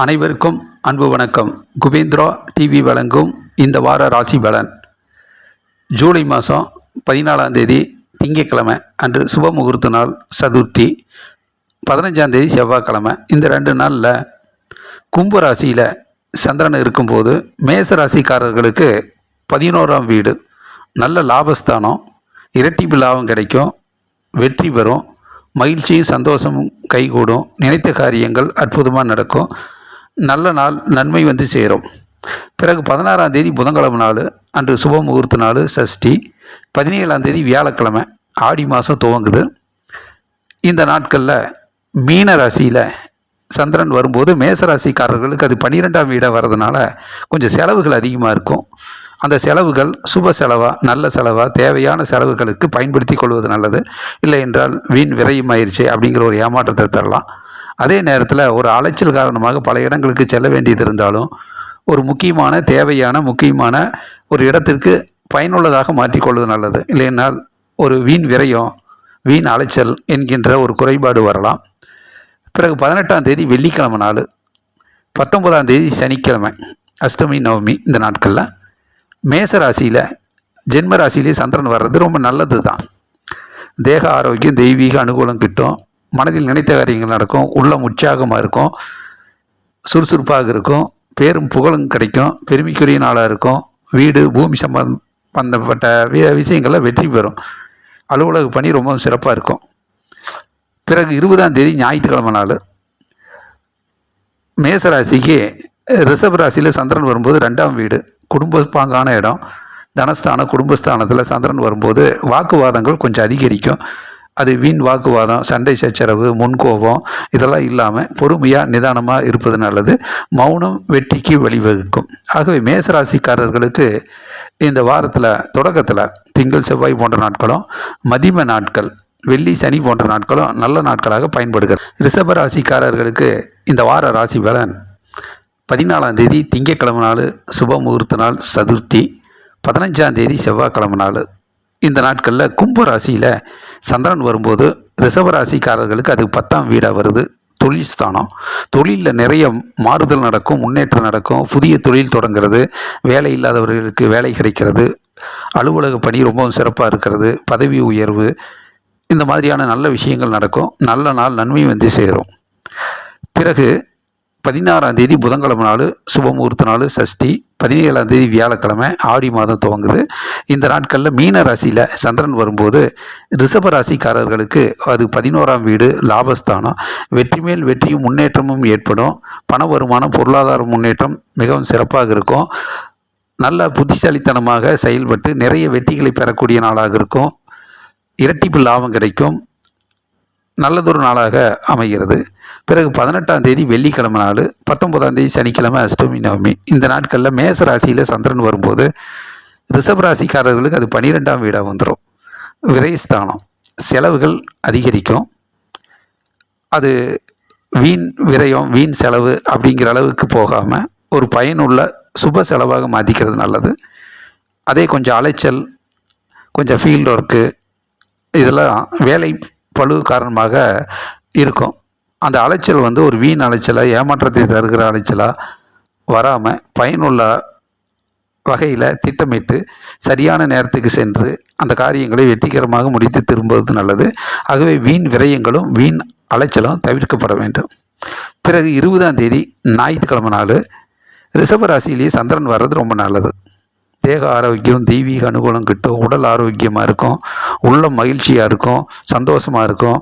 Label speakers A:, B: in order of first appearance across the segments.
A: அனைவருக்கும் அன்பு வணக்கம். குபேந்திரா டிவி வழங்கும் இந்த வார ராசி பலன். ஜூலை மாதம் பதினாலாம் தேதி திங்கட்கிழமை அன்று சுப முகூர்த்த நாள் சதுர்த்தி. பதினஞ்சாம் தேதி செவ்வாய்க்கிழமை. இந்த ரெண்டு நாளில் கும்ப ராசியில் சந்திரன் இருக்கும்போது மேச ராசிக்காரர்களுக்கு பதினோராம் வீடு. நல்ல லாபஸ்தானம் இரட்டிப்பு லாபம் கிடைக்கும் வெற்றி பெறும் மகிழ்ச்சியும் சந்தோஷமும் கைகூடும் நினைத்த காரியங்கள் அற்புதமாக நடக்கும். நல்ல நாள் நன்மை வந்து சேரும். பிறகு பதினாறாம் தேதி புதன்கிழமை நாள் அன்று சுப முகூர்த்த நாள் சஷ்டி. பதினேழாம் தேதி வியாழக்கிழமை ஆடி மாதம் துவங்குது. இந்த நாட்களில் மீன ராசியில் சந்திரன் வரும்போது மேசராசிக்காரர்களுக்கு அது பன்னிரெண்டாம் வீடாக வர்றதுனால கொஞ்சம் செலவுகள் அதிகமாக இருக்கும். அந்த செலவுகள் சுப செலவாக நல்ல செலவாக தேவையான செலவுகளுக்கு பயன்படுத்தி கொள்வது நல்லது. இல்லை என்றால் வீண் விரயமாயிருச்சு அப்படிங்கிற ஒரு ஏமாற்றத்தை தரலாம். அதே நேரத்தில் ஒரு அலைச்சல் காரணமாக பல இடங்களுக்கு செல்ல வேண்டியது இருந்தாலும் ஒரு முக்கியமான தேவையான முக்கியமான ஒரு இடத்திற்கு பயனுள்ளதாக மாற்றிக்கொள்வது நல்லது. இல்லைன்னால் ஒரு வீண் விரயம் வீண் அலைச்சல் என்கின்ற ஒரு குறைபாடு வரலாம். பிறகு பதினெட்டாம் தேதி வெள்ளிக்கிழமை நாள் பத்தொன்பதாம் தேதி சனிக்கிழமை அஷ்டமி நவமி இந்த நாட்களில் மேச ராசியில் ஜென்ம ராசியிலே சந்திரன் வர்றது ரொம்ப நல்லது தான் தேக ஆரோக்கியம் தெய்வீக அனுகூலம் கிட்டும். மனதில் நினைத்த காரியங்கள் நடக்கும் உள்ளம் உற்சாகமாக இருக்கும் சுறுசுறுப்பாக இருக்கும் பேரும் புகழும் கிடைக்கும் பெருமைக்குரிய நாளாக இருக்கும் வீடு பூமி சம்பந்தப்பட்ட வி- விஷயங்களில் வெற்றி பெறும். அலுவலக பணி ரொம்ப சிறப்பாக இருக்கும். பிறகு இருபதாம் தேதி ஞாயிற்றுக்கிழமை நாள். மேசராசிக்கு ரிஷப் ராசியில் சந்திரன் வரும்போது ரெண்டாம் வீடு குடும்ப பாங்கான இடம் தனஸ்தானம் குடும்பஸ்தானத்தில் சந்திரன் வரும்போது வாக்குவாதங்கள் கொஞ்சம் அதிகரிக்கும். அது வீண் வாக்குவாதம் சண்டை சச்சரவு முன்கோபம் இதெல்லாம் இல்லாமல் பொறுமையாக நிதானமாக இருப்பது நல்லது. மௌனம் வெற்றிக்கு வழிவகுக்கும். ஆகவே மேசராசிக்காரர்களுக்கு இந்த வாரத்தில் தொடக்கத்தில் திங்கள் செவ்வாய் போன்ற நாட்களும் மதிம நாட்கள் வெள்ளி சனி போன்ற நாட்களும் நல்ல நாட்களாக பயன்படுகிறது. ரிஷப ராசிக்காரர்களுக்கு இந்த வார ராசி பலன் பதினாலாம் தேதி திங்கக்கிழமை நாள் சுப முகூர்த்த நாள் சதுர்த்தி பதினஞ்சாம் தேதி செவ்வாய்க்கிழமை நாள். இந்த நாட்களில் கும்ப ராசியில் சந்திரன் வரும்போது ரிசவராசிக்காரர்களுக்கு அது பத்தாம் வீடாக வருது. தொழில் ஸ்தானம். தொழிலில் நிறைய மாறுதல் நடக்கும் முன்னேற்றம் நடக்கும். புதிய தொழில் தொடங்குறது வேலை இல்லாதவர்களுக்கு வேலை கிடைக்கிறது. அலுவலக பணி ரொம்பவும் சிறப்பாக இருக்கிறது. பதவி உயர்வு. இந்த மாதிரியான நல்ல விஷயங்கள் நடக்கும். நல்ல நாள் நன்மை வந்து சேரும். பிறகு பதினாறாம் தேதி புதன்கிழமை நாள் சுபமுகூர்த்த நாள் சஷ்டி. பதினேழாம் தேதி வியாழக்கிழமை ஆடி மாதம் துவங்குது. இந்த நாட்களில் மீன ராசியில் சந்திரன் வரும்போது ரிஷப ராசிக்காரர்களுக்கு அது பதினோராம் வீடு லாபஸ்தானம். வெற்றி மேல் வெற்றியும் முன்னேற்றமும் ஏற்படும். பண வருமானம் பொருளாதார முன்னேற்றம் மிகவும் சிறப்பாக இருக்கும். நல்ல புத்திசாலித்தனமாக செயல்பட்டு நிறைய வெற்றிகளை பெறக்கூடிய நாளாக இருக்கும். இரட்டிப்பு லாபம் கிடைக்கும். நல்லதொரு நாளாக அமைகிறது. பிறகு பதினெட்டாம் தேதி வெள்ளிக்கிழமை நாள் பத்தொன்பதாம் தேதி சனிக்கிழமை அஷ்டமி நவமி. இந்த நாட்களில் மேச ராசியில் சந்திரன் வரும்போது ரிஷப் ராசிக்காரர்களுக்கு அது பன்னிரெண்டாம் வீடாக வந்துடும் விரயஸ்தானம். செலவுகள் அதிகரிக்கும். அது வீண் விரயம் வீண் செலவு அப்படிங்கிற அளவுக்கு போகாமல் ஒரு பயனுள்ள சுப செலவாக மாற்றிக்கிறது நல்லது. அதே கொஞ்சம் அலைச்சல் கொஞ்சம் ஃபீல்டு ஒர்க்கு இதெல்லாம் வேலை பழு காரணமாக இருக்கும். அந்த அலைச்சல் வந்து ஒரு வீண் அலைச்சலாக ஏமாற்றத்தை தருகிற அலைச்சலாக வராமல் பயனுள்ள வகையில் திட்டமிட்டு சரியான நேரத்துக்கு சென்று அந்த காரியங்களை வெற்றிகரமாக முடித்து திரும்புவது நல்லது. ஆகவே வீண் விரயங்களும் வீண் அலைச்சலும் தவிர்க்கப்பட வேண்டும். பிறகு இருபதாம் தேதி ஞாயிற்றுக்கிழமை நாள் ரிஷப ராசியிலேயே சந்திரன் வர்றது ரொம்ப நல்லது. தேக ஆரோக்கியம் தெய்வீக அனுகூலம் கிட்டும் உடல் ஆரோக்கியமாக இருக்கும் உள்ளம் மகிழ்ச்சியாக இருக்கும் சந்தோஷமாக இருக்கும்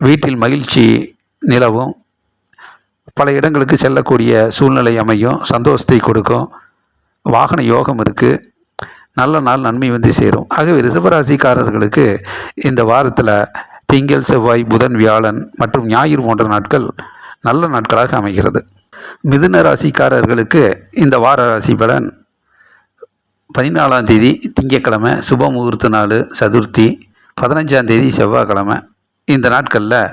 A: வீட்டில் மகிழ்ச்சி நிலவும் பல இடங்களுக்கு செல்லக்கூடிய சூழ்நிலை அமையும் சந்தோஷத்தை கொடுக்கும் வாகன யோகம் இருக்குது நல்ல நாள் நன்மை வந்து சேரும். ஆகவே ரிஷபராசிக்காரர்களுக்கு இந்த வாரத்தில் திங்கள் செவ்வாய் புதன் வியாழன் மற்றும் ஞாயிறு போன்ற நாட்கள் நல்ல நாட்களாக அமைகிறது. மிதுன ராசிக்காரர்களுக்கு இந்த வார ராசி பலன் பதினாலாம் தேதி திங்கக்கிழமை சுப முகூர்த்த நாள் சதுர்த்தி. பதினஞ்சாம் தேதி செவ்வாய்க்கிழமை. இந்த நாட்களில்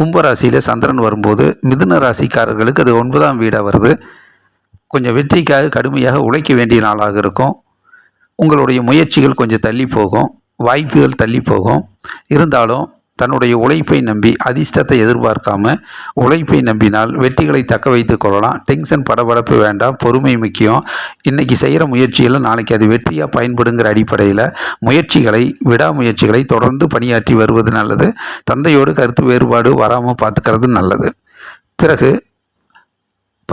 A: கும்பராசியில் சந்திரன் வரும்போது மிதுன ராசிக்காரர்களுக்கு அது ஒன்பதாம் வீடாக வருது. கொஞ்சம் வெற்றிக்காக கடுமையாக உழைக்க வேண்டிய நாளாக இருக்கும். உங்களுடைய முயற்சிகள் கொஞ்சம் தள்ளி போகும். வாய்ப்புகள் தள்ளி போகும். இருந்தாலும் தன்னுடைய உழைப்பை நம்பி அதிர்ஷ்டத்தை எதிர்பார்க்காம உழைப்பை நம்பினால் வெற்றிகளை தக்க வைத்து கொள்ளலாம். டென்ஷன் படபடப்பு வேண்டாம். பொறுமை முக்கியம். இன்னைக்கு செய்கிற முயற்சியில் நாளைக்கு அது வெற்றியாக பயன்படுங்கிற அடிப்படையில் முயற்சிகளை விடாமுயற்சிகளை தொடர்ந்து பணியாற்றி வருவது நல்லது. தந்தையோடு கருத்து வேறுபாடு வராமல் பார்த்துக்கிறது நல்லது. பிறகு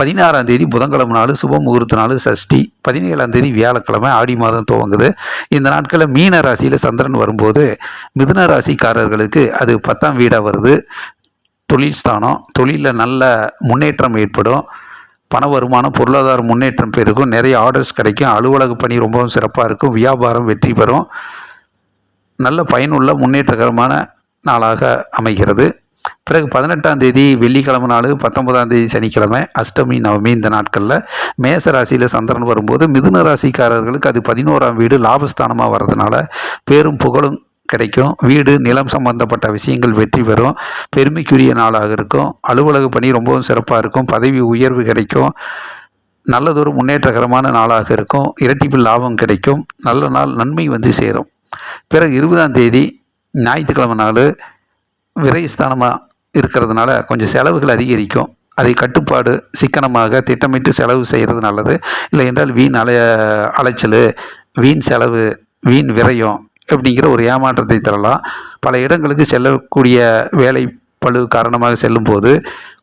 A: பதினாறாம் தேதி புதன்கிழமை நாள் சுப முகூர்த்த நாள் சஷ்டி. பதினேழாம் தேதி வியாழக்கிழமை ஆடி மாதம் துவங்குது. இந்த நாட்களில் மீன ராசியில் சந்திரன் வரும்போது மிதுன ராசிக்காரர்களுக்கு அது பத்தாம் வீடாக வருது. தொழில் ஸ்தானம். தொழிலில் நல்ல முன்னேற்றம் ஏற்படும். பண வருமானம் பொருளாதார முன்னேற்றம் பெருகும். நிறைய ஆர்டர்ஸ் கிடைக்கும். அலுவலக பணி ரொம்பவும் சிறப்பாக இருக்கும். வியாபாரம் வெற்றி பெறும். நல்ல பயனுள்ள முன்னேற்றகரமான நாளாக அமைகிறது. பிறகு பதினெட்டாம் தேதி வெள்ளிக்கிழமை நாள் பத்தொன்பதாம் தேதி சனிக்கிழமை அஷ்டமி நவமி இந்த நாட்களில் மேச ராசியில் சந்திரன் வரும்போது மிதுன ராசிக்காரர்களுக்கு அது பதினோராம் வீடு லாபஸ்தானமாக வர்றதுனால பேரும் புகழும் கிடைக்கும். வீடு நிலம் சம்பந்தப்பட்ட விஷயங்கள் வெற்றி பெறும். பெருமைக்குரிய நாளாக இருக்கும். அலுவலக பணி ரொம்பவும் சிறப்பாக இருக்கும். பதவி உயர்வு கிடைக்கும். நல்லதொரு முன்னேற்றகரமான நாளாக இருக்கும். இரட்டிப்பில் லாபம் கிடைக்கும். நல்ல நாள் நன்மை வந்து சேரும். பிறகு இருபதாம் தேதி ஞாயிற்றுக்கிழமை நாள் விரைஸ்தானமாக இருக்கிறதுனால கொஞ்சம் செலவுகள் அதிகரிக்கும். அதை கட்டுப்பாடு சிக்கனமாக திட்டமிட்டு செலவு செய்கிறது நல்லது. இல்லை என்றால் வீண் அலைய அலைச்சல் வீண் செலவு வீண் விரயம் அப்படிங்கிற ஒரு ஏமாற்றத்தை தரலாம். பல இடங்களுக்கு செல்லக்கூடிய வேலை பழு காரணமாக செல்லும்போது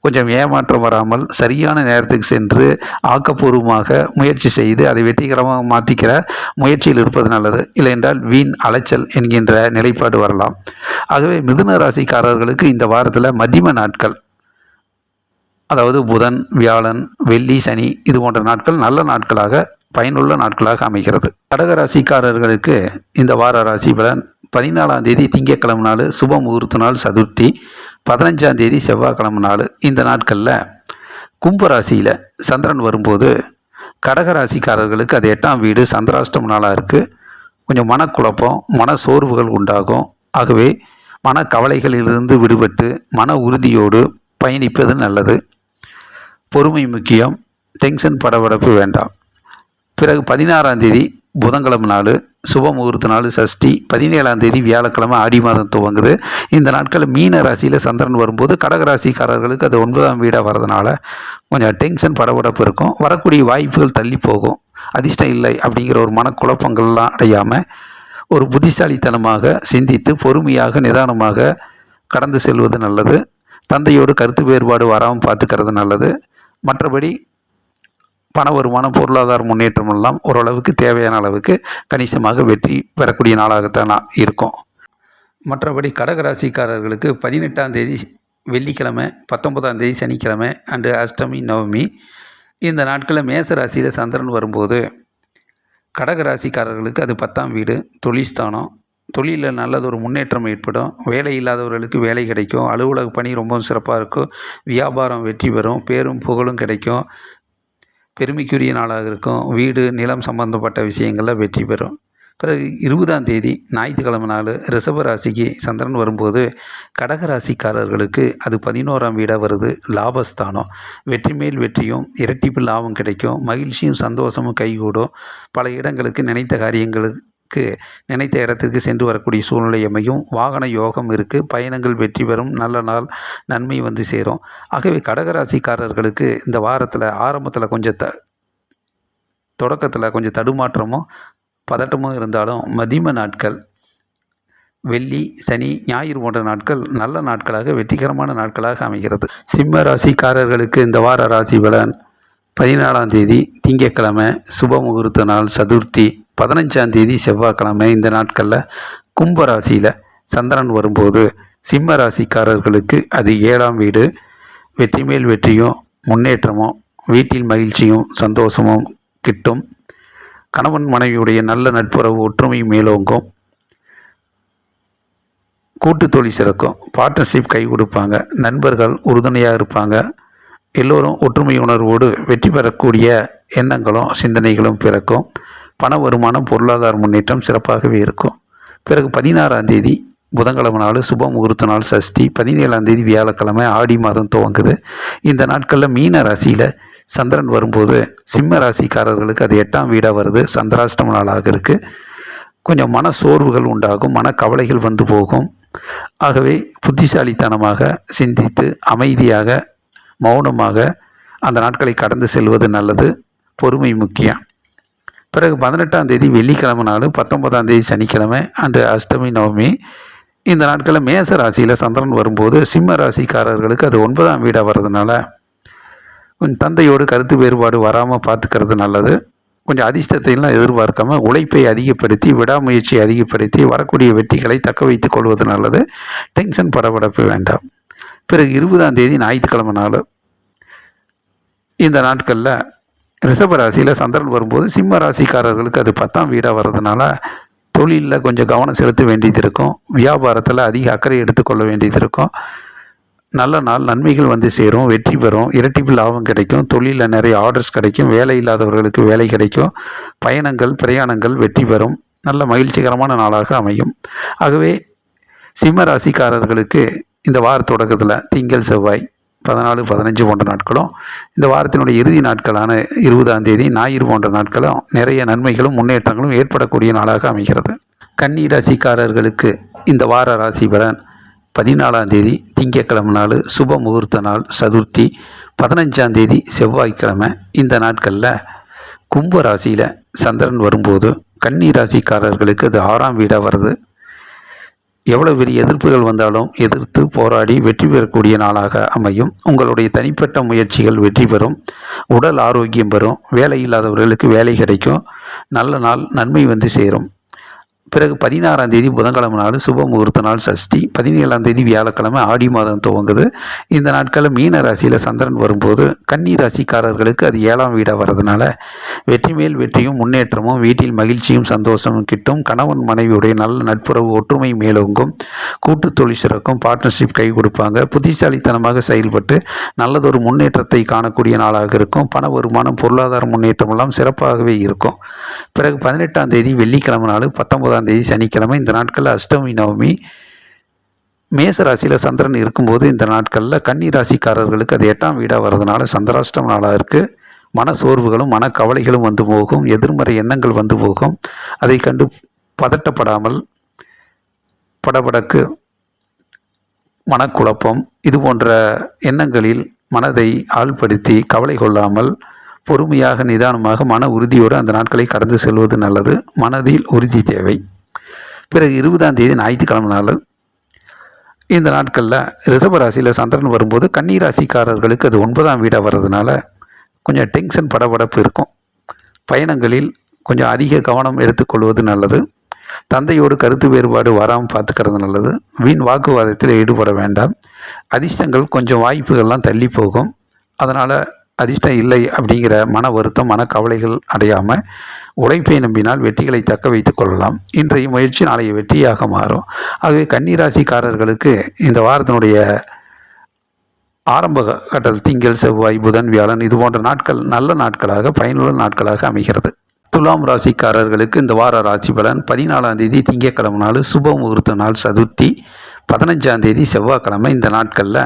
A: கொஞ்சம் ஏமாற்றம் வராமல் சரியான நேரத்துக்கு சென்று ஆக்கப்பூர்வமாக முயற்சி செய்து அதை வெற்றிகரமாக மாற்றிக்கிற முயற்சியில் இருப்பது நல்லது. இல்லை என்றால் வீண் அலைச்சல் என்கின்ற நிலைப்பாடு வரலாம். ஆகவே மிதுன ராசிக்காரர்களுக்கு இந்த வாரத்தில் மதிம நாட்கள். அதாவது புதன் வியாழன் வெள்ளி சனி இது போன்ற நாட்கள் நல்ல நாட்களாக பயனுள்ள நாட்களாக அமைகிறது. கடக ராசிக்காரர்களுக்கு இந்த வார ராசி பலன் பதினாலாம் தேதி திங்கட்கிழமை நாள் சுப முகூர்த்த நாள் சதுர்த்தி. பதினஞ்சாம் தேதி செவ்வாய்க்கிழமை நாள் இந்த நாட்களில் கும்பராசியில் சந்திரன் வரும்போது கடக ராசிக்காரர்களுக்கு அது எட்டாம் வீடு சந்திராஷ்டம நாளாக இருக்குது கொஞ்சம் மனக்குழப்பம் மன சோர்வுகள் உண்டாகும். ஆகவே மன கவலைகளிலிருந்து விடுபட்டு மன உறுதியோடு பயணிப்பது நல்லது. பொறுமை முக்கியம். டென்ஷன் படபடப்பு வேண்டாம். பிறகு பதினாறாம் தேதி புதன்கிழமை நாள் சுப முகூர்த்த நாள் சஷ்டி பதினேழாம் தேதி வியாழக்கிழமை ஆடி மாதம் துவங்குது. இந்த நாட்களில் மீன ராசியில் சந்திரன் வரும்போது கடக ராசிக்காரர்களுக்கு அது ஒன்பதாம் வீடாக வரதுனால கொஞ்சம் டென்ஷன் படபடப்பு இருக்கும். வரக்கூடிய வாய்ப்புகள் தள்ளி போகும். அதிர்ஷ்டம் இல்லை அப்படிங்கிற ஒரு மனக்குழப்பங்கள்லாம் அடையாமல் ஒரு புத்திசாலித்தனமாக சிந்தித்து பொறுமையாக நிதானமாக கடந்து செல்வது நல்லது. தந்தையோடு கருத்து வேறுபாடு வராமல் பார்த்துக்கிறது நல்லது. மற்றபடி பண வருமானம் பொருளாதார முன்னேற்றம் எல்லாம் ஓரளவுக்கு தேவையான அளவுக்கு கணிசமாக வெற்றி பெறக்கூடிய நாளாகத்தான் நான் இருக்கும். மற்றபடி கடகராசிக்காரர்களுக்கு பதினெட்டாம் தேதி வெள்ளிக்கிழமை பத்தொன்பதாம் தேதி சனிக்கிழமை அண்டு அஷ்டமி நவமி. இந்த நாட்களில் மேச ராசியில் சந்திரன் வரும்போது கடகராசிக்காரர்களுக்கு அது பத்தாம் வீடு தொழில்ஸ்தானம் தொழிலில் நல்லதொரு முன்னேற்றம் ஏற்படும். வேலை இல்லாதவர்களுக்கு வேலை கிடைக்கும். அலுவலக பணி ரொம்பவும் சிறப்பாக இருக்கும். வியாபாரம் வெற்றி பெறும். பேரும் புகழும் கிடைக்கும். பெருமைக்குரிய நாளாக இருக்கும். வீடு நிலம் சம்பந்தப்பட்ட விஷயங்களில் வெற்றி பெறும். பிறகு இருபதாம் தேதி ஞாயிற்றுக்கிழமை நாள் ரிஷப ராசிக்கு சந்திரன் வரும்போது கடக ராசிக்காரர்களுக்கு அது பதினோராம் வீடாக வருது. லாபஸ்தானம். வெற்றி மேல் வெற்றியும் இரட்டிப்பு லாபம் கிடைக்கும். மகிழ்ச்சியும் சந்தோஷமும் கைகூடும். பல இடங்களுக்கு நினைத்த காரியங்களுக்கு நினைத்த இடத்திற்கு சென்று வரக்கூடிய சூழ்நிலை அமையும். வாகன யோகம் இருக்குது பயணங்கள் வெற்றி பெறும். நல்ல நாள் நன்மை வந்து சேரும். ஆகவே கடகராசிக்காரர்களுக்கு இந்த வாரத்தில் ஆரம்பத்தில் கொஞ்சம் த தொடக்கத்தில் கொஞ்சம் தடுமாற்றமும் பதட்டமும் இருந்தாலும் மதிம நாட்கள் வெள்ளி சனி ஞாயிறு போன்ற நாட்கள் நல்ல நாட்களாக வெற்றிகரமான நாட்களாக அமைகிறது. சிம்ம ராசிக்காரர்களுக்கு இந்த வார ராசி பலன் பதினாலாம் தேதி திங்கட்கிழமை சுப முகூர்த்த நாள் சதுர்த்தி பதினஞ்சாம் தேதி செவ்வாய்க்கிழமை இந்த நாட்களில் கும்ப ராசியில் சந்திரன் வரும்போது சிம்ம ராசிக்காரர்களுக்கு அது ஏழாம் வீடு. வெற்றி மேல் வெற்றியும் முன்னேற்றமும் வீட்டில் மகிழ்ச்சியும் சந்தோஷமும் கிட்டும். கணவன் மனைவியுடைய நல்ல நட்புறவு ஒற்றுமை மேலோங்கும். கூட்டு தொழில் சிறக்கும். பார்ட்னர்ஷிப் கை கொடுப்பாங்க. நண்பர்கள் உறுதுணையாக இருப்பாங்க. எல்லோரும் ஒற்றுமை உணர்வோடு வெற்றி பெறக்கூடிய எண்ணங்களும் சிந்தனைகளும் பிறக்கும். பண வருமானம் பொருளாதார முன்னேற்றம் சிறப்பாகவே இருக்கும். பிறகு பதினாறாம் தேதி புதன்கிழமை நாள் சுப முகூர்த்த நாள் சஷ்டி பதினேழாம் தேதி வியாழக்கிழமை ஆடி மாதம் துவங்குது. இந்த நாட்களில் மீன ராசியில் சந்திரன் வரும்போது சிம்ம ராசிக்காரர்களுக்கு அது எட்டாம் வீடாக வருது. சந்திராஷ்டம நாளாக இருக்குது கொஞ்சம் மன சோர்வுகள் உண்டாகும் மன கவலைகள் வந்து போகும். ஆகவே புத்திசாலித்தனமாக சிந்தித்து அமைதியாக மௌனமாக அந்த நாட்களை கடந்து செல்வது நல்லது. பொறுமை முக்கியம். பிறகு பதினெட்டாம் தேதி வெள்ளிக்கிழமை நாள் பத்தொன்பதாம் தேதி சனிக்கிழமை அன்று அஷ்டமி நவமி. இந்த நாட்களில் மேச ராசியில் சந்திரன் வரும்போது சிம்ம ராசிக்காரர்களுக்கு அது ஒன்பதாம் வீடாக வர்றதுனால கொஞ்சம் தந்தையோடு கருத்து வேறுபாடு வராமல் பார்த்துக்கிறது நல்லது. கொஞ்சம் அதிர்ஷ்டத்தையெல்லாம் எதிர்பார்க்காம உழைப்பை அதிகப்படுத்தி விடாமுயற்சியை அதிகப்படுத்தி வரக்கூடிய வெற்றிகளை தக்க வைத்துக் கொள்வது நல்லது. டென்ஷன் படபடப்பு வேண்டாம். பிறகு இருபதாம் தேதி ஞாயிற்றுக்கிழமை நாள். இந்த நாட்களில் ரிஷப ராசியில் சந்திரன் வரும்போது சிம்ம ராசிக்காரர்களுக்கு அது பத்தாம் வீடாக வர்றதுனால தொழிலில் கொஞ்சம் கவனம் செலுத்த வேண்டியது இருக்கும். வியாபாரத்தில் அதிக அக்கறை எடுத்துக்கொள்ள வேண்டியது இருக்கும். நல்ல நாள் நன்மைகள் வந்து சேரும் வெற்றி பெறும் இரட்டிப்பு லாபம் கிடைக்கும். தொழிலில் நிறைய ஆர்டர்ஸ் கிடைக்கும் வேலை இல்லாதவர்களுக்கு வேலை கிடைக்கும். பயணங்கள் பிரயாணங்கள் வெற்றி பெறும். நல்ல மகிழ்ச்சிகரமான நாளாக அமையும். ஆகவே சிம்ம ராசிக்காரர்களுக்கு இந்த வார தொடக்கத்தில் திங்கள் செவ்வாய் பதினாலு பதினஞ்சு போன்ற நாட்களும் இந்த வாரத்தினுடைய இறுதி நாட்களான இருபதாம் தேதி ஞாயிறு போன்ற நாட்களும் நிறைய நன்மைகளும் முன்னேற்றங்களும் ஏற்படக்கூடிய நாளாக அமைகிறது. கன்னி ராசிக்காரர்களுக்கு இந்த வார ராசி பலன் பதினாலாம் தேதி திங்கட்கிழமை நாள் சுப முகூர்த்த நாள் சதுர்த்தி. பதினஞ்சாம் தேதி செவ்வாய்க்கிழமை. இந்த நாட்களில் கும்ப ராசியில் சந்திரன் வரும்போது கன்னி ராசிக்காரர்களுக்கு அது ஆறாம் வீடாக வருது. எவ்வளோ பெரிய எதிர்ப்புகள் வந்தாலும் எதிர்த்து போராடி வெற்றி பெறக்கூடிய நாளாக அமையும். உங்களுடைய தனிப்பட்ட முயற்சிகள் வெற்றி பெறும். உடல் ஆரோக்கியம் பெறும். வேலை இல்லாதவர்களுக்கு வேலை கிடைக்கும். நல்ல நாள் நன்மை வந்து சேரும். பிறகு பதினாறாம் தேதி புதன்கிழமை நாள் சுப முகூர்த்த நாள் சஷ்டி. பதினேழாம் தேதி வியாழக்கிழமை ஆடி மாதம் துவங்குது. இந்த நாட்களில் மீன ராசியில் சந்திரன் வரும்போது கன்னி ராசிக்காரர்களுக்கு அது ஏழாம் வீடாக வர்றதுனால வெற்றி மேல் வெற்றியும் முன்னேற்றமும் வீட்டில் மகிழ்ச்சியும் சந்தோஷமும் கிட்டும். கணவன் மனைவியுடைய நல்ல நட்புறவு ஒற்றுமை மேலோங்கும். கூட்டு தொழில் சிறக்கும் பார்ட்னர்ஷிப் கை கொடுப்பாங்க. புத்திசாலித்தனமாக செயல்பட்டு நல்லதொரு முன்னேற்றத்தை காணக்கூடிய நாளாக இருக்கும். பண வருமானம் பொருளாதார முன்னேற்றம் எல்லாம் சிறப்பாகவே இருக்கும். பிறகு பதினெட்டாம் தேதி வெள்ளிக்கிழமை நாள் பத்தொன்பதாம் தேதி சனிக்கிழமை இந்த நாட்களில் அஷ்டமி நவமி மேச ராசியில் சந்திரன் இருக்கும்போது இந்த நாட்களில் கன்னி ராசிக்காரர்களுக்கு அது எட்டாம் வீடாக வர்றதுனால சந்திராஷ்டம நாளாக இருக்குது மன சோர்வுகளும் மனக்கவலைகளும் வந்து போகும். எதிர்மறை எண்ணங்கள் வந்து போகும். அதை கண்டு பதட்டப்படாமல் படபடக்கு மனக்குழப்பம் இது போன்ற எண்ணங்களில் மனதை ஆள்படுத்தி கவலை கொள்ளாமல் பொறுமையாக நிதானமாக மன உறுதியோடு அந்த நாட்களை கடந்து செல்வது நல்லது. மனதில் உறுதி தேவை. பிறகு இருபதாம் தேதி ஞாயிற்றுக்கிழமை நாள். இந்த நாட்களில் ரிஷப ராசியில் சந்திரன் வரும்போது கன்னிராசிக்காரர்களுக்கு அது ஒன்பதாம் வீடாக வர்றதுனால கொஞ்சம் டென்ஷன் படபடப்பு இருக்கும். பயணங்களில் கொஞ்சம் அதிக கவனம் எடுத்துக்கொள்வது நல்லது. தந்தையோடு கருத்து வேறுபாடு வராமல் பார்த்துக்கிறது நல்லது. வீண் வாக்குவாதத்தில் ஈடுபட வேண்டாம். அதிர்ஷ்டங்கள் கொஞ்சம் வாய்ப்புகள்லாம் தள்ளி போகும். அதனால் அதிர்ஷ்டம் இல்லை அப்படிங்கிற மன வருத்தம் மன கவலைகள் அடையாமல் உழைப்பை நம்பினால் வெற்றிகளை தக்க வைத்து கொள்ளலாம். இன்றைய முயற்சி நாளைய வெற்றியாக மாறும். ஆகவே கன்னிராசிக்காரர்களுக்கு இந்த வாரத்தினுடைய ஆரம்ப கட்டத்தில் திங்கள் செவ்வாய் புதன் வியாழன் இது போன்ற நாட்கள் நல்ல நாட்களாக பயனுள்ள நாட்களாக அமைகிறது. துலாம் ராசிக்காரர்களுக்கு இந்த வார ராசி பலன் பதினாலாம் தேதி திங்கட்கிழமை நாள் சுப முகூர்த்த நாள் சதுர்த்தி பதினஞ்சாம் தேதி செவ்வாய்க்கிழமை இந்த நாட்களில்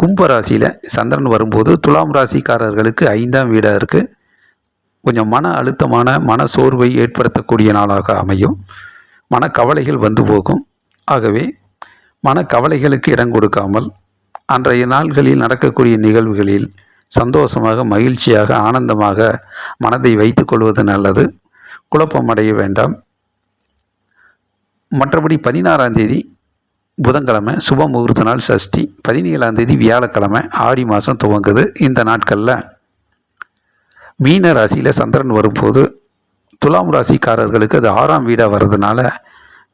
A: கும்ப ராசியில் சந்திரன் வரும்போது துலாம் ராசிக்காரர்களுக்கு ஐந்தாம் வீடாக இருக்குது கொஞ்சம் மன அழுத்தமான மன சோர்வை ஏற்படுத்தக்கூடிய நாளாக அமையும். மனக்கவலைகள் வந்து போகும். ஆகவே மனக்கவலைகளுக்கு இடம் கொடுக்காமல் அன்றைய நாள்களில் நடக்கக்கூடிய நிகழ்வுகளில் சந்தோஷமாக மகிழ்ச்சியாக ஆனந்தமாக மனதை வைத்துக்கொள்வது நல்லது. குழப்பம் அடைய வேண்டாம். மற்றபடி பதினாறாம் தேதி புதன்கிழமை சுப முகூர்த்த நாள் சஷ்டி. பதினேழாம் தேதி வியாழக்கிழமை ஆடி மாதம் துவங்குது இந்த நாட்களில். மீன ராசியில் சந்திரன் வரும்போது துலாம் ராசிக்காரர்களுக்கு அது ஆறாம் வீடாக வர்றதுனால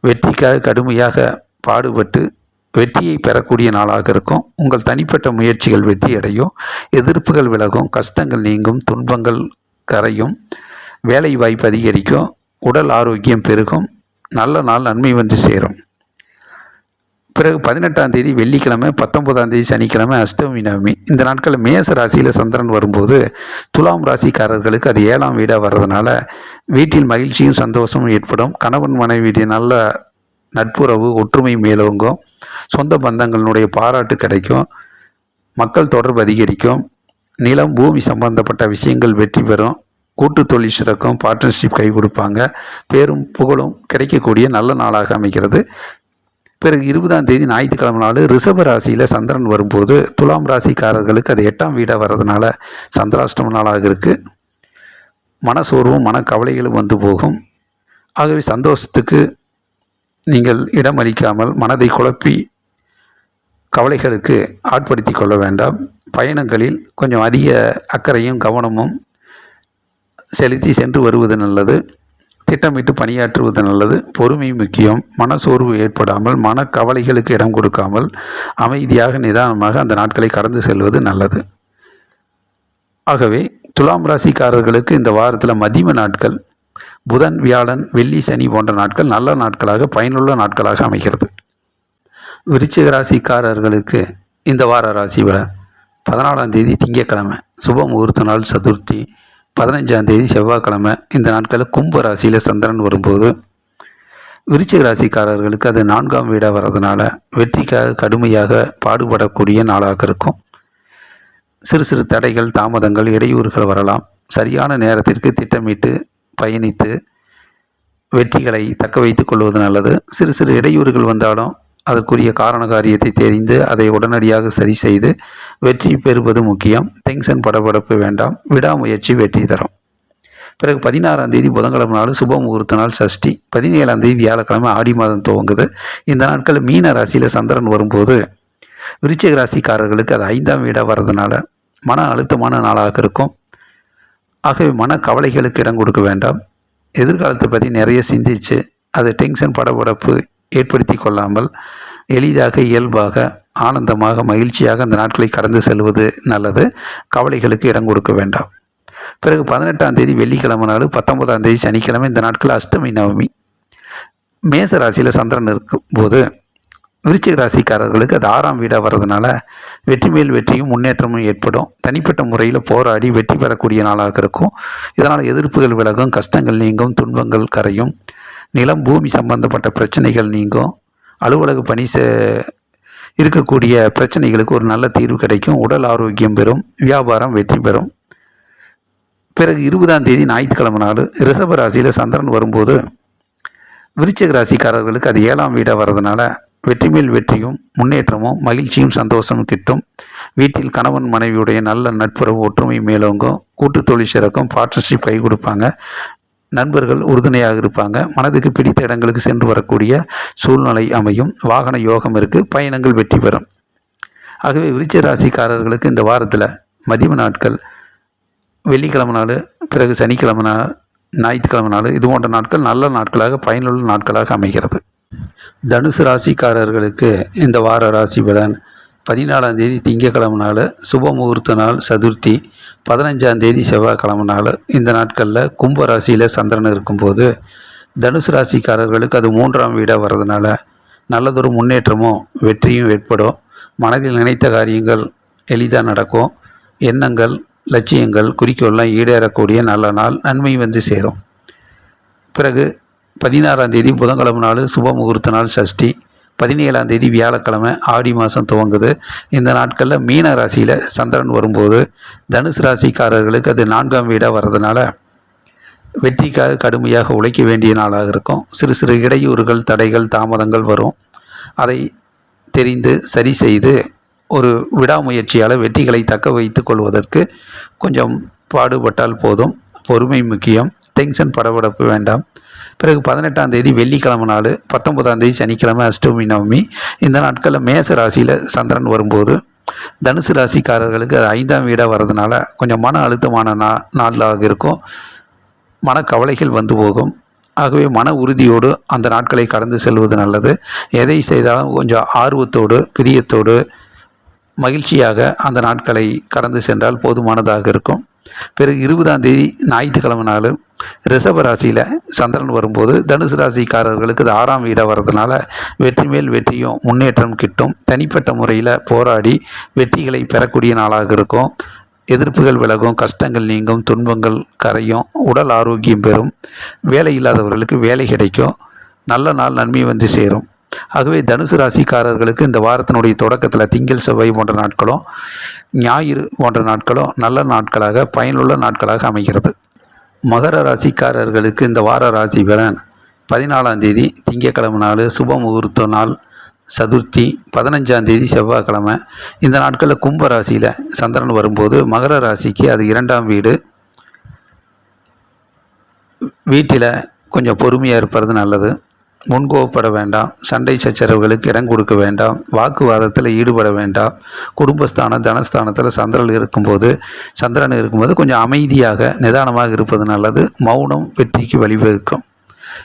A: வெற்றிக்காக கடுமையாக பாடுபட்டு வெற்றியை பெறக்கூடிய நாளாக இருக்கும். உங்கள் தனிப்பட்ட முயற்சிகள் வெற்றி அடையும். எதிர்ப்புகள் விலகும். கஷ்டங்கள் நீங்கும். துன்பங்கள் கரையும். வேலை வாய்ப்பு அதிகரிக்கும். உடல் ஆரோக்கியம் பெருகும். நல்ல நாள் நன்மை வந்து சேரும். பிறகு பதினெட்டாம் தேதி வெள்ளிக்கிழமை பத்தொன்பதாம் தேதி சனிக்கிழமை அஷ்டமி நவமி. இந்த நாட்களில் மேச ராசியில் சந்திரன் வரும்போது துலாம் ராசிக்காரர்களுக்கு அது ஏழாம் வீடாக வர்றதுனால வீட்டில் மகிழ்ச்சியும் சந்தோஷமும் ஏற்படும். கணவன் மனைவியுடைய நல்ல நட்புறவு ஒற்றுமை மேலோங்கும். சொந்த பந்தங்களினுடைய பாராட்டு கிடைக்கும். மக்கள் தொடர்பு அதிகரிக்கும். நிலம் பூமி சம்பந்தப்பட்ட விஷயங்கள் வெற்றி பெறும். கூட்டு தொழில் சிறக்கும். பார்ட்னர்ஷிப் கை கொடுப்பாங்க. பேரும் புகழும் கிடைக்கக்கூடிய நல்ல நாளாக அமைகிறது. பிறகு இருபதாம் தேதி ஞாயிற்றுக்கிழமை நாள் ரிஷப ராசியில் சந்திரன் வரும்போது துலாம் ராசிக்காரர்களுக்கு அது எட்டாம் வீடாக வர்றதுனால சந்திராஷ்டம நாளாக இருக்குது மனசோர்வும் மனக்கவலைகளும் வந்து போகும். ஆகவே சந்தோஷத்துக்கு நீங்கள் இடம் அளிக்காமல் மனதை குழப்பி கவலைகளுக்கு ஆட்படுத்தி கொள்ள வேண்டாம். பயணங்களில் கொஞ்சம் அதிக அக்கறையும் கவனமும் செலுத்தி சென்று வருவது நல்லது. திட்டமிட்டு பணியாற்றுவது நல்லது. பொறுமை முக்கியம். மனசோர்வு ஏற்படாமல் மனக்கவலைகளுக்கு இடம் கொடுக்காமல் அமைதியாக நிதானமாக அந்த நாட்களை கடந்து செல்வது நல்லது. ஆகவே துலாம் ராசிக்காரர்களுக்கு இந்த வாரத்தில் மதிம நாட்கள் புதன் வியாழன் வெள்ளி சனி போன்ற நாட்கள் நல்ல நாட்களாக பயனுள்ள நாட்களாக அமைகிறது. விருச்சிக ராசிக்காரர்களுக்கு இந்த வார ராசி விழா பதினாலாம் தேதி திங்கக்கிழமை சுப முகூர்த்த நாள் சதுர்த்தி பதினஞ்சாம் தேதி செவ்வாய்க்கிழமை இந்த நாட்களில் கும்ப ராசியில் சந்திரன் வரும்போது விருச்சிக ராசிக்காரர்களுக்கு அது நான்காம் வீடாக வர்றதுனால வெற்றிக்காக கடுமையாக பாடுபடக்கூடிய நாளாக இருக்கும். சிறு சிறு தடைகள் தாமதங்கள் இடையூறுகள் வரலாம். சரியான நேரத்திற்கு திட்டமிட்டு பயணித்து வெற்றிகளை தக்க வைத்துக் கொள்வது நல்லது. சிறு சிறு இடையூறுகள் வந்தாலும் அதற்குரிய காரண காரியத்தை தெரிந்து அதை உடனடியாக சரி செய்து வெற்றி பெறுவது முக்கியம். டென்ஷன் படபடப்பு வேண்டாம். விடாமுயற்சி வெற்றி தரும். பிறகு பதினாறாம் தேதி புதன்கிழமை நாள் சுப முகூர்த்த நாள் சஷ்டி. பதினேழாம் தேதி வியாழக்கிழமை ஆடி மாதம் துவங்குது. இந்த நாட்கள் மீன ராசியில் சந்திரன் வரும்போது விருச்சிக ராசிக்காரர்களுக்கு அது ஐந்தாம் வீடாக வர்றதுனால மன அழுத்தமான நாளாக இருக்கும். ஆகவே மன கவலைகளுக்கு இடம் கொடுக்க வேண்டாம். எதிர்காலத்தை பற்றி நிறைய சிந்திச்சு அது டென்ஷன் படபடப்பு ஏற்படுத்தி கொள்ளாமல் எளிதாக இயல்பாக ஆனந்தமாக மகிழ்ச்சியாக அந்த நாட்களை கடந்து செல்வது நல்லது. கவலைகளுக்கு இடம் கொடுக்க வேண்டாம். பிறகு பதினெட்டாம் தேதி வெள்ளிக்கிழமை நாள் பத்தொன்பதாம் தேதி சனிக்கிழமை இந்த நாட்கள் அஷ்டமி நவமி. மேச ராசியில் சந்திரன் இருக்கும்போது விருச்சிக ராசிக்காரர்களுக்கு அது ஆறாம் வீடாக வர்றதுனால வெற்றி மேல் வெற்றியும் முன்னேற்றமும் ஏற்படும். தனிப்பட்ட முறையில் போராடி வெற்றி பெறக்கூடிய நாளாக இருக்கும். இதனால் எதிர்ப்புகள் விலகும் கஷ்டங்கள் நீங்கும் துன்பங்கள் கரையும். நிலம் பூமி சம்பந்தப்பட்ட பிரச்சனைகள் நீங்கும். அலுவலக பணி செ இருக்கக்கூடிய பிரச்சனைகளுக்கு ஒரு நல்ல தீர்வு கிடைக்கும். உடல் ஆரோக்கியம் பெறும் வியாபாரம் வெற்றி பெறும். பிறகு இருபதாம் தேதி ஞாயிற்றுக்கிழமை நாள் ரிஷப ராசியில் சந்திரன் வரும்போது விருச்சக ராசிக்காரர்களுக்கு அது ஏழாம் வீடாக வர்றதுனால வெற்றி மேல் வெற்றியும் முன்னேற்றமும் மகிழ்ச்சியும் சந்தோஷமும் கிட்டும் வீட்டில் கணவன் மனைவியுடைய நல்ல நட்புறவு ஒற்றுமை மேலோங்கும். கூட்டு தொழில் சிறக்கும் பார்ட்னர்ஷிப் கை கொடுப்பாங்க. நண்பர்கள் உறுதுணையாக இருப்பாங்க. மனதுக்கு பிடித்த இடங்களுக்கு சென்று வரக்கூடிய சூழ்நிலை அமையும். வாகன யோகம் இருக்குது பயணங்கள் வெற்றி பெறும். ஆகவே விருச்ச ராசிக்காரர்களுக்கு இந்த வாரத்தில் மதிய நாட்கள் வெள்ளிக்கிழமை நாள் பிறகு சனிக்கிழமை நாள் ஞாயிற்றுக்கிழமை நாள் இது போன்ற நாட்கள் நல்ல நாட்களாக பயனுள்ள நாட்களாக அமைகிறது. தனுசு ராசிக்காரர்களுக்கு இந்த வார ராசி பலன் பதினாலாம் தேதி திங்கக்கிழமை நாள் சுப முகூர்த்த நாள் சதுர்த்தி பதினஞ்சாம் தேதி செவ்வாய்க்கிழமை நாள் இந்த நாட்களில் கும்ப ராசியில் சந்திரன் இருக்கும்போது தனுசு ராசிக்காரர்களுக்கு அது மூன்றாம் வீடாக வர்றதுனால நல்லதொரு முன்னேற்றமும் வெற்றியும் ஏற்படும். மனதில் நினைத்த காரியங்கள் எளிதாக நடக்கும். எண்ணங்கள் லட்சியங்கள் குறிக்கோள்லாம் ஈடேறக்கூடிய நல்ல நாள் நன்மை வந்து சேரும். பிறகு பதினாறாம் தேதி புதன்கிழமை நாள் சுப முகூர்த்த நாள் சஷ்டி பதினேழாம் தேதி வியாழக்கிழமை ஆடி மாதம் துவங்குது. இந்த நாட்களில் மீன ராசியில் சந்திரன் வரும்போது தனுசு ராசிக்காரர்களுக்கு அது நான்காம் வீடாக வர்றதுனால வெற்றிக்காக கடுமையாக உழைக்க வேண்டிய நாளாக இருக்கும். சிறு சிறு இடையூறுகள் தடைகள் தாமதங்கள் வரும். அதை தெரிந்து சரி செய்து ஒரு விடாமுயற்சியால் வெற்றிகளை தக்க வைத்து கொள்வதற்கு கொஞ்சம் பாடுபட்டால் போதும். பொறுமை முக்கியம். டென்ஷன் படபடப்பு வேண்டாம். பிறகு பதினெட்டாம் தேதி வெள்ளிக்கிழமை நாள் பத்தொன்பதாம் தேதி சனிக்கிழமை அஷ்டமி நவமி. இந்த நாட்களில் மேச ராசியில் சந்திரன் வரும்போது தனுசு ராசிக்காரர்களுக்கு அது ஐந்தாம் வீடாக வர்றதுனால கொஞ்சம் மன அழுத்தமான நா நாளாக இருக்கும். மனக்கவலைகள் வந்து போகும். ஆகவே மன உறுதியோடு அந்த நாட்களை கடந்து செல்வது நல்லது. எதை செய்தாலும் கொஞ்சம் ஆர்வத்தோடு பிரியத்தோடு மகிழ்ச்சியாக அந்த நாட்களை கடந்து சென்றால் போதுமானதாக இருக்கும். பிறகு இருபதாம் தேதி ஞாயிற்றுக்கிழமை நாள் ரிஷப ராசியில் சந்திரன் வரும்போது தனுசு ராசிக்காரர்களுக்கு இது ஆறாம் வீடாக வர்றதுனால வெற்றி மேல் வெற்றியும் முன்னேற்றம் கிட்டும். தனிப்பட்ட முறையில் போராடி வெற்றிகளை பெறக்கூடிய நாளாக இருக்கும். எதிர்ப்புகள் விலகும் கஷ்டங்கள் நீங்கும் துன்பங்கள் கரையும் உடல் ஆரோக்கியம் பெறும். வேலை இல்லாதவர்களுக்கு வேலை கிடைக்கும். நல்ல நாள் நன்மை வந்து சேரும். ஆகவே தனுசு ராசிக்காரர்களுக்கு இந்த வாரத்தினுடைய தொடக்கத்தில் திங்கள் செவ்வாய் போன்ற நாட்களும் ஞாயிறு போன்ற நாட்களும் நல்ல நாட்களாக பயனுள்ள நாட்களாக அமைகிறது. மகர ராசிக்காரர்களுக்கு இந்த வார ராசி பலன் பதினாலாம் தேதி திங்கக்கிழமை நாள் சுப முகூர்த்த நாள் சதுர்த்தி பதினஞ்சாம் தேதி செவ்வாய்க்கிழமை. இந்த நாட்களில் கும்ப ராசியில் சந்திரன் வரும்போது மகர ராசிக்கு அது இரண்டாம் வீடு. வீட்டில் கொஞ்சம் பொறுமையாக இருப்பது நல்லது. முன்கோவப்பட வேண்டாம். சண்டை சச்சரவுகளுக்கு இடம் கொடுக்க வேண்டாம். வாக்குவாதத்தில் ஈடுபட வேண்டாம். குடும்பஸ்தானம் தனஸ்தானத்தில் சந்திரன் இருக்கும்போது சந்திரன் இருக்கும்போது கொஞ்சம் அமைதியாக நிதானமாக இருப்பது நல்லது. மௌனம் வெற்றிக்கு வழிவகுக்கும்.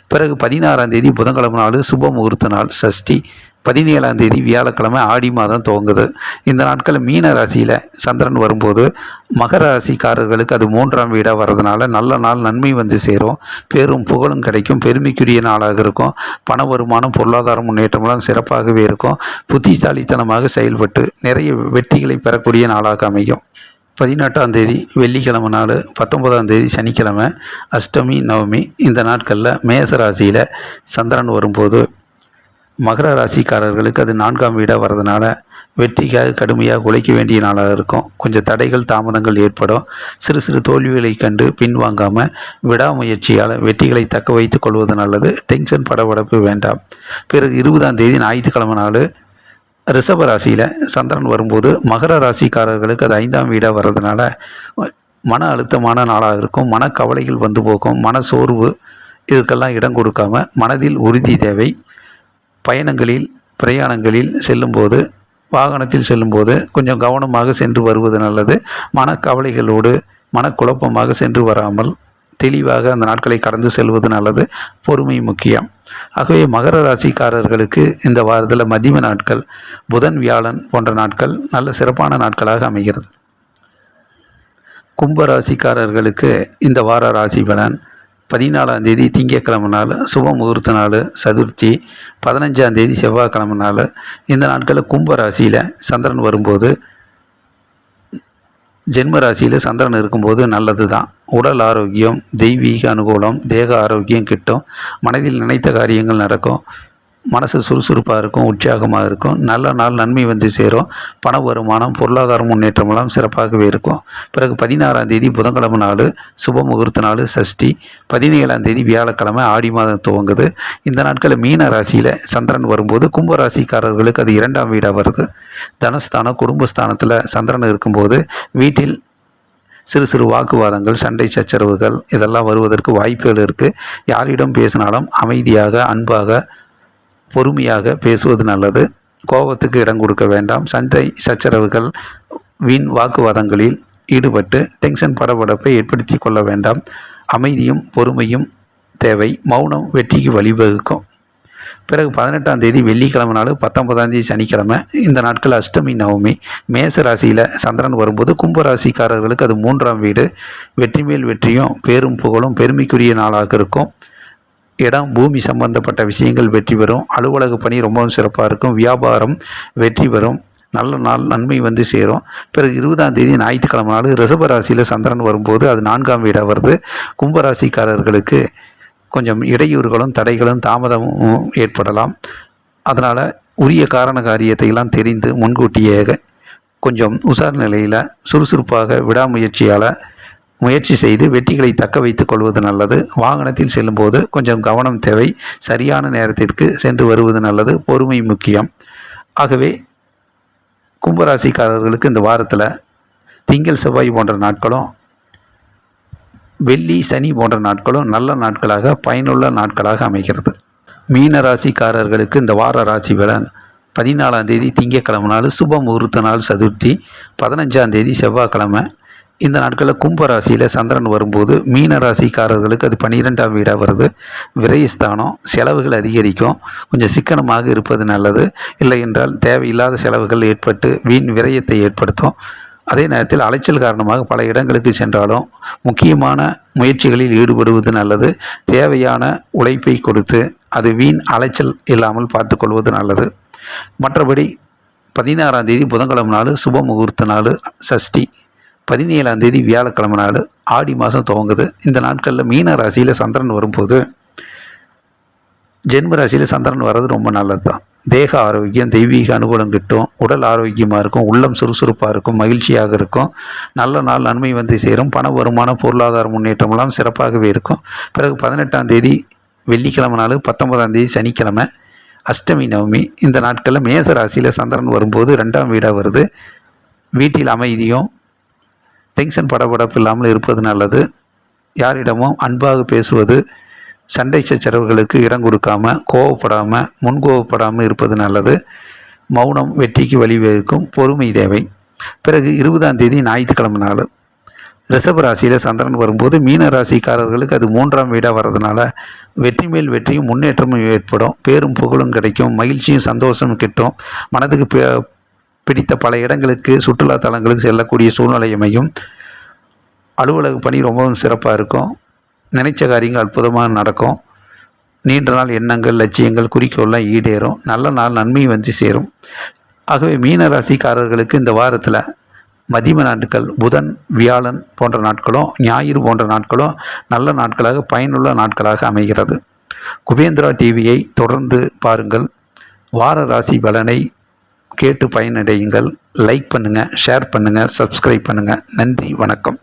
A: பிறகு பதினாறாம் தேதி புதன்கிழமை நாள் சுப முகூர்த்த நாள் சஷ்டி. பதினேழாம் தேதி வியாழக்கிழமை ஆடி மாதம் துவங்குது. இந்த நாட்களில் மீன ராசியில் சந்திரன் வரும்போது மகர ராசிக்காரர்களுக்கு அது மூன்றாம் வீடாக வர்றதுனால நல்ல நாள் நன்மை வந்து சேரும். பேரும் புகழும் கிடைக்கும். பெருமைக்குரிய நாளாக இருக்கும். பண வருமானம் பொருளாதார முன்னேற்றமெல்லாம் சிறப்பாகவே இருக்கும். புத்திசாலித்தனமாக செயல்பட்டு நிறைய வெற்றிகளை பெறக்கூடிய நாளாக அமையும். பதினெட்டாம் தேதி வெள்ளிக்கிழமை நாள் பத்தொன்பதாம் தேதி சனிக்கிழமை அஷ்டமி நவமி இந்த நாட்களில் மேச ராசியில் சந்திரன் வரும்போது மகர ராசிக்காரர்களுக்கு அது நான்காம் வீடாக வர்றதுனால வெற்றிக்காக கடுமையாக உழைக்க வேண்டிய நாளாக இருக்கும். கொஞ்சம் தடைகள் தாமதங்கள் ஏற்படும். சிறு சிறு தோல்விகளை கண்டு பின்வாங்காமல் விடாமுயற்சியால் வெற்றிகளை தக்க வைத்து கொள்வது நல்லது. டென்ஷன் படபடப்பு வேண்டாம். பிறகு இருபதாம் தேதி ஞாயிற்றுக்கிழமை நாள் ரிஷப ராசியில் சந்திரன் வரும்போது மகர ராசிக்காரர்களுக்கு அது ஐந்தாம் வீடாக வர்றதுனால மன அழுத்தமான நாளாக இருக்கும். மனக்கவலைகள் வந்து போகும். மன சோர்வு இதுக்கெல்லாம் இடம் கொடுக்காம மனதில் உறுதி தேவை. பயணங்களில் பிரயாணங்களில் செல்லும்போது வாகனத்தில் செல்லும்போது கொஞ்சம் கவனமாக சென்று வருவது நல்லது. மனக்கவலைகளோடு மனக்குழப்பமாக சென்று வராமல் தெளிவாக அந்த நாட்களை கடந்து செல்வது நல்லது. பொறுமை முக்கியம். ஆகவே மகர ராசிக்காரர்களுக்கு இந்த வாரத்தில் மதிம நாட்கள் புதன் வியாழன் போன்ற நாட்கள் நல்ல சிறப்பான நாட்களாக அமைகிறது. கும்ப ராசிக்காரர்களுக்கு இந்த வார ராசி பலன் பதினாலாம் தேதி திங்கட்கிழமை நாள் சுப முகூர்த்த நாள் சதுர்த்தி பதினஞ்சாம் தேதி செவ்வாய்க்கிழமை நாள். இந்த நாட்களில் கும்ப ராசியில் சந்திரன் வரும்போது ஜென்ம ராசியில் சந்திரன் இருக்கும்போது நல்லது தான் உடல் ஆரோக்கியம் தெய்வீக அனுகூலம் தேக ஆரோக்கியம் கிட்டும் மனதில் நினைத்த காரியங்கள் நடக்கும். மனசு சுறுசுறுப்பாக இருக்கும் உற்சாகமாக இருக்கும். நல்ல நாள் நன்மை வந்து சேரும். பண வருமானம் பொருளாதார முன்னேற்றமெல்லாம் சிறப்பாகவே இருக்கும். பிறகு பதினாறாம் தேதி புதன்கிழமை நாள் சுப முகூர்த்த நாள் சஷ்டி. பதினேழாம் தேதி வியாழக்கிழமை ஆடி மாதம் துவங்குது. இந்த நாட்களில் மீன ராசியில் சந்திரன் வரும்போது கும்ப ராசிக்காரர்களுக்கு அது இரண்டாம் வீடாக வருது. தனஸ்தானம் குடும்பஸ்தானத்தில் சந்திரன் இருக்கும்போது வீட்டில் சிறு சிறு வாக்குவாதங்கள் சண்டை சச்சரவுகள் இதெல்லாம் வருவதற்கு வாய்ப்புகள் இருக்குது யாரிடம் பேசினாலும் அமைதியாக அன்பாக பொறுமையாக பேசுவது நல்லது. கோபத்துக்கு இடம் கொடுக்க வேண்டாம். சண்டை சச்சரவுகள் வீண் வாக்குவாதங்களில் ஈடுபட்டு டென்ஷன் படபடப்பை ஏற்படுத்தி கொள்ள வேண்டாம். அமைதியும் பொறுமையும் தேவை. மௌனம் வெற்றிக்கு வழிவகுக்கும். பிறகு பதினெட்டாம் தேதி வெள்ளிக்கிழமை நாள் பத்தொன்பதாம் தேதி சனிக்கிழமை இந்த நாட்கள் அஷ்டமி நவமி. மேச ராசியில் சந்திரன் வரும்போது கும்பராசிக்காரர்களுக்கு அது மூன்றாம் வீடு. வெற்றி மேல் வெற்றியும் பேரும் புகழும் பெருமைக்குரிய நாளாக இருக்கும். இடம் பூமி சம்பந்தப்பட்ட விஷயங்கள் வெற்றி பெறும். அலுவலக பணி ரொம்பவும் சிறப்பாக இருக்கும். வியாபாரம் வெற்றி பெறும். நல்ல நாள் நன்மை வந்து சேரும். பிறகு இருபதாம் தேதி ஞாயிற்றுக்கிழமை நாள் ரிஷப ராசியில் சந்திரன் வரும்போது அது நான்காம் வீடாக வருது. கும்பராசிக்காரர்களுக்கு கொஞ்சம் இடையூறுகளும் தடைகளும் தாமதமும் ஏற்படலாம். அதனால் உரிய காரண காரியத்தையெல்லாம் தெரிந்து முன்கூட்டியே கொஞ்சம் உசார் நிலையில் சுறுசுறுப்பாக விடாமுயற்சியால் முயற்சி செய்து வெற்றிகளை தக்க வைத்துக் கொள்வது நல்லது. வாகனத்தில் செல்லும்போது கொஞ்சம் கவனம் தேவை. சரியான நேரத்திற்கு சென்று வருவது நல்லது. பொறுமை முக்கியம். ஆகவே கும்பராசிக்காரர்களுக்கு இந்த வாரத்தில் திங்கள் செவ்வாய் போன்ற நாட்களும் வெள்ளி சனி போன்ற நாட்களும் நல்ல நாட்களாக பயனுள்ள நாட்களாக அமைகிறது. மீன ராசிக்காரர்களுக்கு இந்த வார ராசி பலன் பதினாலாம் தேதி திங்கக்கிழமை நாள் சுப முகூர்த்த நாள் சதுர்த்தி பதினஞ்சாம் தேதி செவ்வாய்க்கிழமை இந்த நாட்களில் கும்ப ராசியில் சந்திரன் வரும்போது மீன ராசிக்காரர்களுக்கு அது பன்னிரெண்டாம் வீடாக வருது. விரயஸ்தானம் செலவுகள் அதிகரிக்கும். கொஞ்சம் சிக்கனமாக இருப்பது நல்லது. இல்லை என்றால் தேவையில்லாத செலவுகள் ஏற்பட்டு வீண் விரயத்தை ஏற்படுத்தும். அதே நேரத்தில் அலைச்சல் காரணமாக பல இடங்களுக்கு சென்றாலும் முக்கியமான முயற்சிகளில் ஈடுபடுவது நல்லது. தேவையான உழைப்பை கொடுத்து அது வீண் அலைச்சல் இல்லாமல் பார்த்துக்கொள்வது நல்லது. மற்றபடி பதினாறாம் தேதி புதன்கிழமை நாள் சுப முகூர்த்த நாள் சஷ்டி பதினேழாம் தேதி வியாழக்கிழமை நாள் ஆடி மாதம் துவங்குது. இந்த நாட்களில் மீன ராசியில் சந்திரன் வரும்போது ஜென்ம ராசியில் சந்திரன் வர்றது ரொம்ப நல்லது தான் தேக ஆரோக்கியம் தெய்வீக அனுகூலம் கிட்டும் உடல் ஆரோக்கியமாக இருக்கும் உள்ளம் சுறுசுறுப்பாக இருக்கும் மகிழ்ச்சியாக இருக்கும் நல்ல நாள் நன்மை வந்து சேரும் பண வருமான பொருளாதார முன்னேற்றமெல்லாம் சிறப்பாகவே இருக்கும். பிறகு பதினெட்டாம் தேதி வெள்ளிக்கிழமை நாள் பத்தொன்பதாம் தேதி சனிக்கிழமை அஷ்டமி நவமி இந்த நாட்களில் மேச ராசியில் சந்திரன் வரும்போது ரெண்டாம் வீடாக வருது. வீட்டில் அமைதியும் டென்ஷன் படபடப்பு இல்லாமல் இருப்பது நல்லது. யாரிடமும் அன்பாக பேசுவது சண்டை சச்சரவுகளுக்கு இடம் கொடுக்காம கோவப்படாமல் முன்கோவப்படாமல் இருப்பது நல்லது. மௌனம் வெற்றிக்கு வழிவகுக்கும் பொறுமை தேவை. பிறகு இருபதாம் தேதி ஞாயிற்றுக்கிழமை நாள். ரிஷப ராசியில் சந்திரன் வரும்போது மீன ராசிக்காரர்களுக்கு அது மூன்றாம் வீடாக வர்றதுனால வெற்றி மேல் வெற்றியும் முன்னேற்றமும் ஏற்படும். பேரும் புகழும் கிடைக்கும். மகிழ்ச்சியும் சந்தோஷமும் கிட்டும். மனதுக்கு பிடித்த பல இடங்களுக்கு சுற்றுலா தலங்களுக்கு செல்லக்கூடிய சூழ்நிலை அமையும் அலுவலக பணி ரொம்பவும் சிறப்பாக இருக்கும். நினைச்ச காரியங்கள் அற்புதமாக நடக்கும். நீண்ட நாள் எண்ணங்கள் லட்சியங்கள் குறிக்கோள்லாம் ஈடேறும். நல்ல நாள் நன்மை வந்து சேரும். ஆகவே மீன ராசிக்காரர்களுக்கு இந்த வாரத்தில் மதிம நாட்கள் புதன் வியாழன் போன்ற நாட்களும் ஞாயிறு போன்ற நாட்களும் நல்ல நாட்களாக பயனுள்ள நாட்களாக அமைகிறது. குபேந்திரா டிவியை தொடர்ந்து பாருங்கள். வார ராசி பலனை கேட்டு பயனடையுங்கள். லைக் பண்ணுங்கள் ஷேர் பண்ணுங்கள் சப்ஸ்கிரைப் பண்ணுங்கள் நன்றி வணக்கம்.